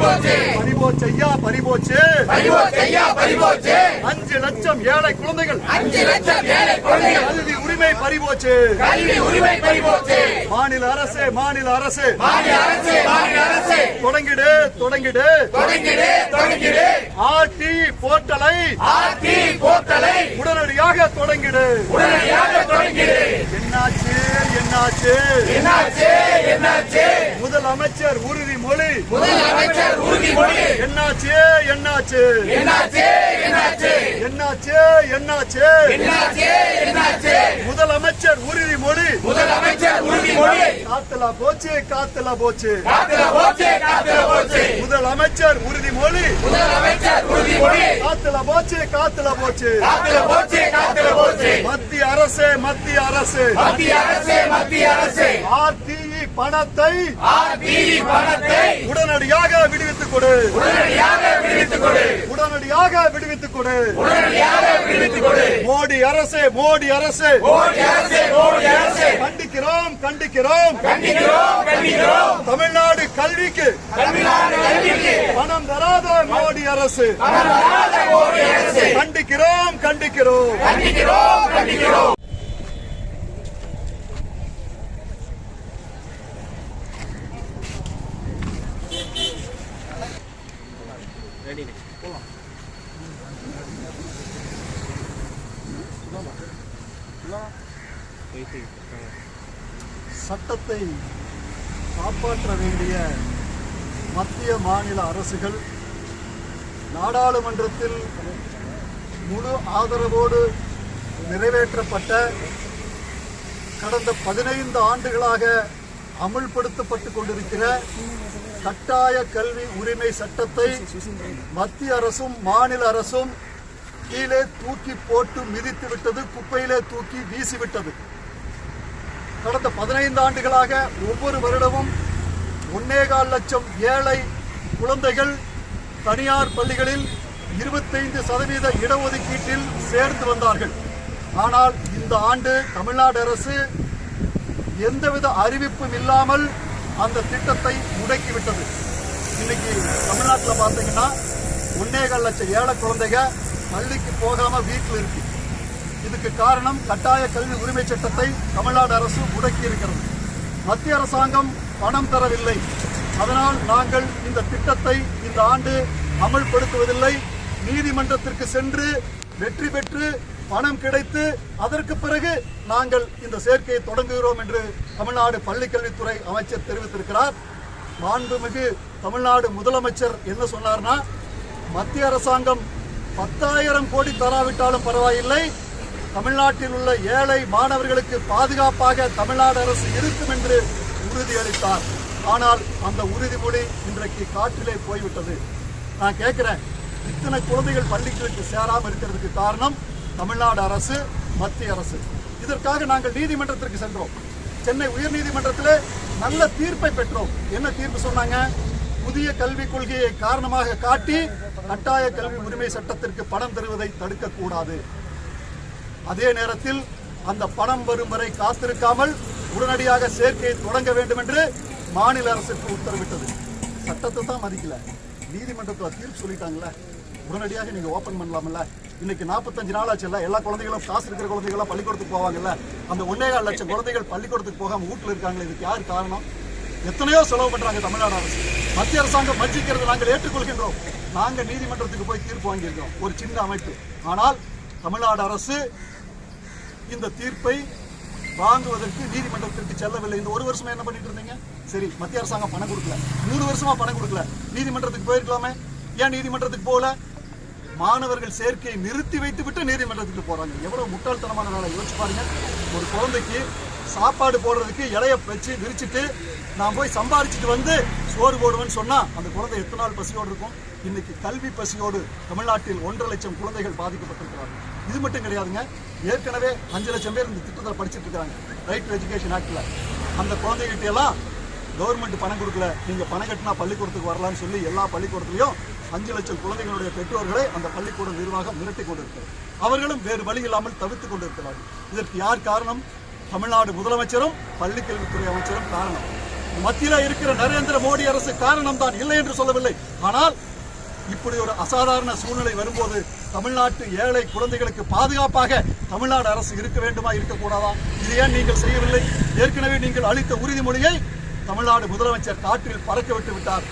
பறிபோச்சு. ஐயா பறிபோச்சு. பறிபோச்சு. அஞ்சு லட்சம் ஏழை குழந்தைகள். அஞ்சு லட்சம் ஏழை குழந்தைகள். கல்வி உரிமை பறிபோச்சு. கல்வி உரிமை பறிபோச்சு. மாநில அரசு மாநில அரசு. மாநில அரசு மாநில அரசு. தொடங்கிடு தொடங்கிடு. தொடங்கிடு தொடங்கிடு. ஆர்டி போர்ட்டலை ஆர்டி போர்ட்டலை உடனடியாக தொடங்கிடு. உடனடியாக தொடங்கிடு. என்னாச்சு? என்னாச்சு? என்னாச்சு? என்னாச்சு? முதலமைச்சர் உறுதிமொழி. முதலமைச்சர் உறுதிமொழி. என்னாச்சு? என்னாச்சு? என்னாச்சு? என்னாச்சு? என்னாச்சு? என்னாச்சு? என்னாச்சு? என்னாச்சு? முதலமைச்சர் உறுதிமொழி. முதலமைச்சர் உறுதிமொழி. காத்துல போச்சு காத்துல போச்சு. காத்துல போச்சு காத்துல போச்சு. முதலமைச்சர் உறுதிமொழி. முதலமைச்சர் உறுதிமொழி. காத்துல போச்சு காத்துல போச்சு. காத்துல போச்சு மத்திய அரசு மத்திய அரசு. மத்திய அரசு மத்திய அரசு. ஆர்டிஇ பணத்தை ஆர்டிஇ பணத்தை உடனடியாக விடுவித்துக் கொடு. உடனடியாக விடுவித்துக் கொடு. உடனடியாக விடுவித்துக் கொடு. உடனடியாக விடுவித்துக் கொடு. மோடி அரசு மோடி அரசு. மோடி அரசு மோடி அரசு. கண்டிக்கிறோம் கண்டிக்கிறோம். கண்டிக்கிறோம் கண்டிக்கிறோம். தமிழ்நாடு கல்விக்கு தமிழ்நாடு கல்விக்கு பணம் தராத மோடி அரசு. மோடி அரசு கண்டிக்கிறோம் கண்டிக்கிறோம். கண்டிக்கிறோம் கண்டிக்கிறோம் சட்டத்தை காப்பாற்ற வேண்டிய மத்திய மாநில அரசுகள் நாடாளுமன்றத்தில் முழு ஆதரவோடு நிறைவேற்றப்பட்ட கடந்த பதினைந்து ஆண்டுகளாக அமுல்படுத்தப்பட்டு கொண்டிருக்கிற கட்டாய கல்வி உரிமை சட்டத்தை மத்திய அரசும் மாநில அரசும் கீழே தூக்கி போட்டு மிதித்து விட்டது குப்பையிலே தூக்கி வீசிவிட்டது. கடந்த பதினைந்து ஆண்டுகளாக ஒவ்வொரு வருடமும் ஒன்னேகால் லட்சம் ஏழை குழந்தைகள் தனியார் பள்ளிகளில் இருபத்தைந்து சதவீத இடஒதுக்கீட்டில் சேர்ந்து வந்தார்கள். ஆனால் இந்த ஆண்டு தமிழ்நாடு அரசு எந்தவித அறிவிப்பும் இல்லாமல் அந்த திட்டத்தை முடக்கிவிட்டது. இன்னைக்கு தமிழ்நாட்டில் பார்த்தீங்கன்னா ஒன்னேகால் லட்சம் ஏழை குழந்தைங்க பள்ளிக்கு போகாமல் வீட்டில் இருக்கு. இதுக்கு காரணம் கட்டாய கல்வி உரிமை சட்டத்தை தமிழ்நாடு அரசு முடக்கி இருக்கிறது மத்திய அரசாங்கம் பணம் தரவில்லை. அதனால் நாங்கள் இந்த திட்டத்தை இந்த ஆண்டு அமல்படுத்துவதில்லை. நீதிமன்றத்திற்கு சென்று வெற்றி பெற்று பணம் கிடைத்து அதற்கு பிறகு நாங்கள் இந்த சேர்க்கையை தொடங்குகிறோம் என்று தமிழ்நாடு பள்ளிக்கல்வித்துறை அமைச்சர் தெரிவித்திருக்கிறார். மாண்புமிகு தமிழ்நாடு முதலமைச்சர் என்ன சொன்னார்னா மத்திய அரசாங்கம் பத்தாயிரம் கோடி தராவிட்டாலும் பரவாயில்லை. தமிழ்நாட்டில் உள்ள ஏழை மாணவர்களுக்கு பாதுகாப்பாக தமிழ்நாடு அரசு இருக்கும் என்று உறுதியளித்தார். ஆனால் அந்த உறுதிமொழி இன்றைக்கு காற்றிலே போய்விட்டது. நான் கேட்கிறேன் இத்தனை குழந்தைகள் பள்ளிகளுக்கு சேராமல் இருக்கிறதுக்கு காரணம் தமிழ்நாடு அரசு மத்திய அரசு. இதற்காக நாங்கள் நீதிமன்றத்திற்கு சென்றோம். சென்னை உயர்நீதிமன்றத்திலே நல்ல தீர்ப்பை பெற்றோம். என்ன தீர்ப்பு சொன்னாங்க? புதிய கல்விக் கொள்கையை காரணமாக காட்டி கட்டாய கல்வி உரிமை சட்டத்திற்கு பணம் தருவதை தடுக்கக்கூடாது. அதே நேரத்தில் அந்த பணம் வரும் வரை காத்திருக்காமல் உடனடியாக சேர்க்கையை தொடங்க வேண்டும் என்று மாநில அரசுக்கு உத்தரவிட்டது. சட்டத்தை தான் மதிக்கல. நீதிமன்றத்தில் தீர்ப்பு சொல்லிட்டாங்களே. உடனடியாக நீங்கள் ஓப்பன் பண்ணலாம்ல. இன்னைக்கு நாற்பத்தஞ்சு நாள் ஆச்சுல்ல எல்லா குழந்தைகளும் காசு இருக்கிற குழந்தைகளும் பள்ளிக்கூடத்துக்கு போவாங்கல்ல. அந்த ஒன்னேகால் லட்சம் குழந்தைகள் பள்ளிக்கூடத்துக்கு போகாமல் வீட்டில் இருக்காங்களே இதுக்கு யார் காரணம்? எத்தனையோ செலவு பண்ணுறாங்க தமிழ்நாடு அரசு. மத்திய அரசாங்கம் வஞ்சிக்கிறது நாங்கள் ஏற்றுக்கொள்கின்றோம். நாங்கள் நீதிமன்றத்துக்கு போய் தீர்ப்பு வாங்கியிருக்கோம். ஒரு சின்ன அமைப்பு. ஆனால் தமிழ்நாடு அரசு இந்த தீர்ப்பை வாங்குவதற்கு நீதிமன்றத்திற்கு செல்லவில்லை. இந்த ஒரு வருஷமா என்ன பண்ணிட்டு இருந்தீங்க? சரி மத்திய அரசாங்கம் பணம் கொடுக்கல. மூணு வருஷமா பணம் கொடுக்கல. நீதிமன்றத்துக்கு போயிருக்கலாமே. ஏன் நீதிமன்றத்துக்கு போகல? மாணவர்கள் சேர்க்கையை நிறுத்தி வைத்து விட்டு நீதிமன்றத்துக்கு போறாங்க. எவ்வளவு முட்டாள்தனமான வேலை? யோசிச்சு பாருங்க. ஒரு குழந்தைக்கு சாப்பாடு போடுறதுக்கு இலைய வச்சு விரிச்சிட்டு நான் போய் சம்பாரிச்சிட்டு வந்து சோறு போடுவேன்னு சொன்னா அந்த குழந்தை எத்தனை நாள் பசியோடு இருக்கும்? இன்னைக்கு கல்வி பசியோடு தமிழ்நாட்டில் ஒன்றரை லட்சம் குழந்தைகள் பாதிக்கப்பட்டிருக்கிறார்கள் இது மட்டும் கிடையாதுங்க. ஏற்கனவே அஞ்சு லட்சம் பேர் இந்த திட்டத்தில் படிச்சுட்டு இருக்கிறாங்க ரைட் டு எஜுகேஷன் ஆக்டில் அந்த குழந்தைகிட்ட எல்லாம் கவர்மெண்ட் பணம் கொடுக்கல. நீங்க பணம் கட்டினா பள்ளிக்கூடத்துக்கு வரலாம்னு சொல்லி எல்லா பள்ளிக்கூடத்துலயும் அஞ்சு லட்சம் குழந்தைகளுடைய பெற்றோர்களை அந்த பள்ளிக்கூட நிர்வாகம் மிரட்டி கொண்டிருக்கிறது. அவர்களும் வேறு வழி இல்லாமல் தவித்துக் கொண்டிருக்கிறார்கள். இதற்கு யார் காரணம்? தமிழ்நாடு முதலமைச்சரும் பள்ளிக்கல்வித்துறை அமைச்சரும் காரணம். மத்தியில இருக்கிற நரேந்திர மோடி அரசு காரணம் தான் இல்லை என்று சொல்லவில்லை. ஆனால் இப்படி ஒரு அசாதாரண சூழ்நிலை வரும்போது தமிழ்நாட்டு ஏழை குழந்தைகளுக்கு பாதுகாப்பாக தமிழ்நாடு அரசு இருக்க வேண்டுமா இருக்கக்கூடாதா? இது ஏன் நீங்கள் செய்யவில்லை? ஏற்கனவே நீங்கள் அளித்த உறுதிமொழியை தமிழ்நாடு முதலமைச்சர் காற்றில் பறக்க விட்டு விட்டார்.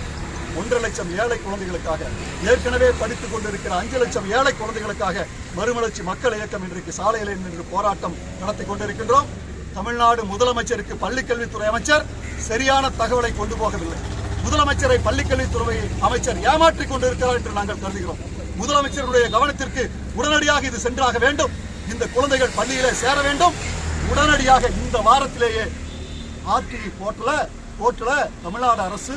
ஒன்றரை லட்சம் ஏழை குழந்தைகளுக்காக ஏற்கனவே படித்துக் கொண்டிருக்கிற அஞ்சு லட்சம் ஏழை குழந்தைகளுக்காக மறுமலர்ச்சி மக்கள் இயக்கம் இன்றைக்கு சாலையில் நின்று போராட்டம் நடத்தி கொண்டிருக்கின்றோம். தமிழ்நாடு முதலமைச்சருக்கு பள்ளிக்கல்வித்துறை அமைச்சர் சரியான தகவலை கொண்டு போகவில்லை. முதலமைச்சரை பள்ளிக்கல்வித்துறை அமைச்சர் ஏமாற்றிக் கொண்டிருக்கிறார் என்று நாங்கள் கருதுகிறோம். முதலமைச்சருடைய கவனத்திற்கு உடனடியாக இது சென்றாக வேண்டும். இந்த குழந்தைகள் பள்ளியிலே சேர வேண்டும். உடனடியாக இந்த வாரத்திலேயே ஆர்டிஇ போர்ட்டல போர்ட்டல தமிழ்நாடு அரசு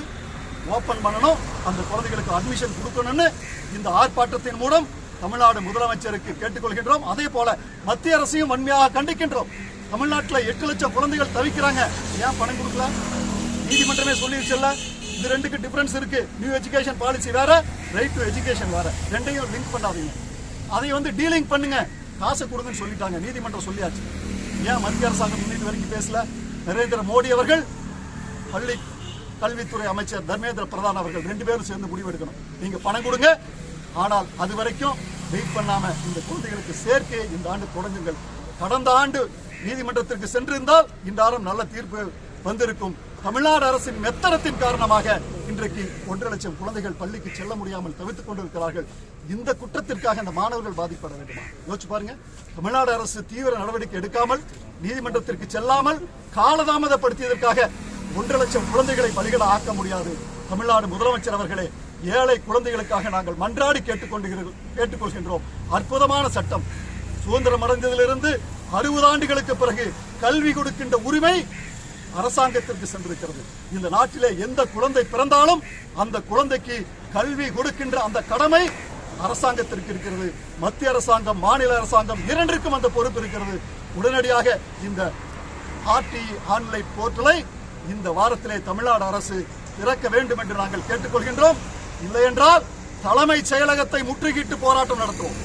ஓப்பன் பண்ணணும். அந்த குழந்தைகளுக்கு அட்மிஷன் கொடுக்கணும்னு இந்த ஆர்ப்பாட்டத்தின் மூலம் தமிழ்நாடு முதலமைச்சருக்கு கேட்டுக்கொள்கின்றோம். அதே போல மத்திய அரசையும் வன்மையாக கண்டிக்கின்றோம். தமிழ்நாட்டில் எட்டு லட்சம் குழந்தைகள் தவிக்கிறாங்க. ஏன் பணம் கொடுக்கல? நீதிமன்றமே சொல்லிருச்சுல்ல இது ரெண்டுக்கு டிஃபரன்ஸ் இருக்கு. நியூ எஜுகேஷன் பாலிசி வேற ரைட் டு எஜுகேஷன் வேற. ரெண்டையும் லிங்க் பண்ணாதீங்க. அதை வந்து டீலிங் பண்ணுங்க. காசை கொடுங்கன்னு சொல்லிட்டாங்க. நீதிமன்றம் சொல்லியாச்சு. ஏன் மத்திய அரசாங்கம் இன்னைக்கு வரைக்கும் பேசல? நரேந்திர மோடி அவர்கள் பள்ளி கல்வித்துறை அமைச்சர் தர்மேந்திர பிரதான் அவர்கள் ரெண்டு பேரும் சேர்ந்து முடிவெடுக்கணும். நீங்க பணம் கொடுங்க. ஆனால் அது வரைக்கும் வெயிட் பண்ணாம இந்த குழந்தைகளுக்கு சேர்க்கையை இந்த ஆண்டு தொடங்குங்கள். கடந்த ஆண்டு நீதிமன்றத்திற்கு சென்றிருந்தால் இன்றாரும் நல்ல தீர்ப்பு வந்திருக்கும். தமிழ்நாடு அரசின் மெத்தனத்தின் காரணமாக இன்றைக்கு ஒன்றரை லட்சம் குழந்தைகள் பள்ளிக்கு செல்ல முடியாமல் தவித்துக் கொண்டிருக்கிறார்கள். இந்த குற்றத்திற்காக இந்த மாணவர்கள் பாதிக்கப்பட வேண்டுமா? யோசிச்சு பாருங்க. தமிழ்நாடு அரசு தீவிர நடவடிக்கை எடுக்காமல் நீதிமன்றத்திற்கு செல்லாமல் காலதாமதப்படுத்தியதற்காக ஒன்றரை லட்சம் குழந்தைகளை பலிகட ஆக்க முடியாது. தமிழ்நாடு முதலமைச்சர் அவர்களே ஏழை குழந்தைகளுக்காக நாங்கள் மன்றாடி கேட்டுக்கொண்டு கேட்டுக்கொள்கின்றோம் அற்புதமான சட்டம். சுதந்திரம் அடைந்ததிலிருந்து அறுபது ஆண்டுகளுக்கு பிறகு கல்வி கொடுக்கின்ற உரிமை அரசாங்கத்திற்கு சென்றிருக்கிறது. இந்த நாட்டிலே எந்த குழந்தை பிறந்தாலும் அந்த குழந்தைக்கு கல்வி கொடுக்கின்ற அந்த கடமை அரசாங்கத்திற்கு இருக்கிறது. மத்திய அரசாங்கம் மாநில அரசாங்கம் இரண்டிற்கும் அந்த பொறுப்பு இருக்கிறது. உடனடியாக இந்த ஆர்டி ஆன்லைன் போர்ட்டலை இந்த வாரத்திலே தமிழ்நாடு அரசு திறக்க வேண்டும் என்று நாங்கள் கேட்டுக்கொள்கின்றோம். இல்லையென்றால் தலைமைச் செயலகத்தை முற்றுகிட்டு போராட்டம் நடத்துவோம்.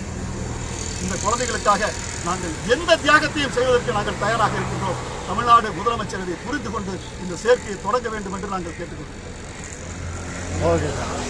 இந்த குழந்தைகளுக்காக நாங்கள் எந்த தியாகத்தையும் செய்வதற்கு நாங்கள் தயாராக இருக்கின்றோம். தமிழ்நாடு முதலமைச்சர் இதை புரிந்து கொண்டு இந்த சேர்க்கையை தொடங்க வேண்டும் என்று நாங்கள் கேட்டுக்கொள்கிறோம். Okay sir.